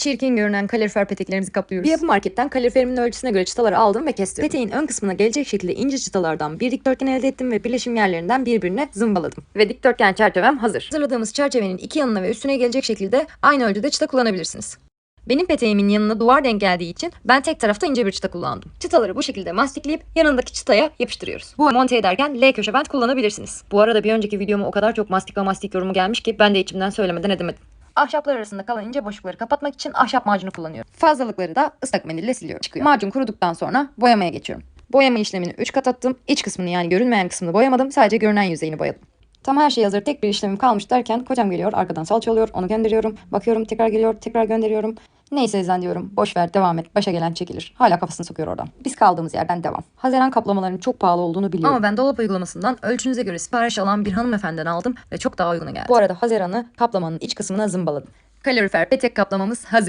Çirkin görünen kalorifer peteklerimizi kaplıyoruz. Bir yapı marketten kaloriferimin ölçüsüne göre çıtaları aldım ve kestim. Peteğin ön kısmına gelecek şekilde ince çıtalardan bir dikdörtgen elde ettim ve birleşim yerlerinden birbirine zımbaladım. Ve dikdörtgen çerçevem hazır. Hazırladığımız çerçevenin iki yanına ve üstüne gelecek şekilde aynı ölçüde çıta kullanabilirsiniz. Benim peteğimin yanına duvar denk geldiği için ben tek tarafta ince bir çıta kullandım. Çıtaları bu şekilde mastikleyip yanındaki çıtaya yapıştırıyoruz. Bu monte ederken L köşe bant kullanabilirsiniz. Bu arada bir önceki videoma o kadar çok mastik ve mastik yorumu gelmiş ki ben de içimden söylemeden edemedim. Ahşaplar arasında kalan ince boşlukları kapatmak için ahşap macunu kullanıyorum. Fazlalıkları da ıslak mendille siliyorum. Çıkıyor. Macun kuruduktan sonra boyamaya geçiyorum. Boyama işlemini 3 kat attım. İç kısmını yani görünmeyen kısmını boyamadım. Sadece görünen yüzeyini boyadım. Tam her şey hazır. Tek bir işlemim kalmış derken kocam geliyor. Arkadan salça oluyor. Onu gönderiyorum. Bakıyorum tekrar geliyor. Tekrar gönderiyorum. Neyse Ezen diyorum. Boş ver devam et. Başa gelen çekilir. Hala kafasını sokuyor oradan. Biz kaldığımız yerden devam. Haziran kaplamalarının çok pahalı olduğunu biliyorum. Ama ben dolap uygulamasından ölçünüze göre sipariş alan bir hanımefendiden aldım ve çok daha uyguna geldi. Bu arada Haziran'ı kaplamanın iç kısmına zımbaladım. Kalorifer petek kaplamamız hazır.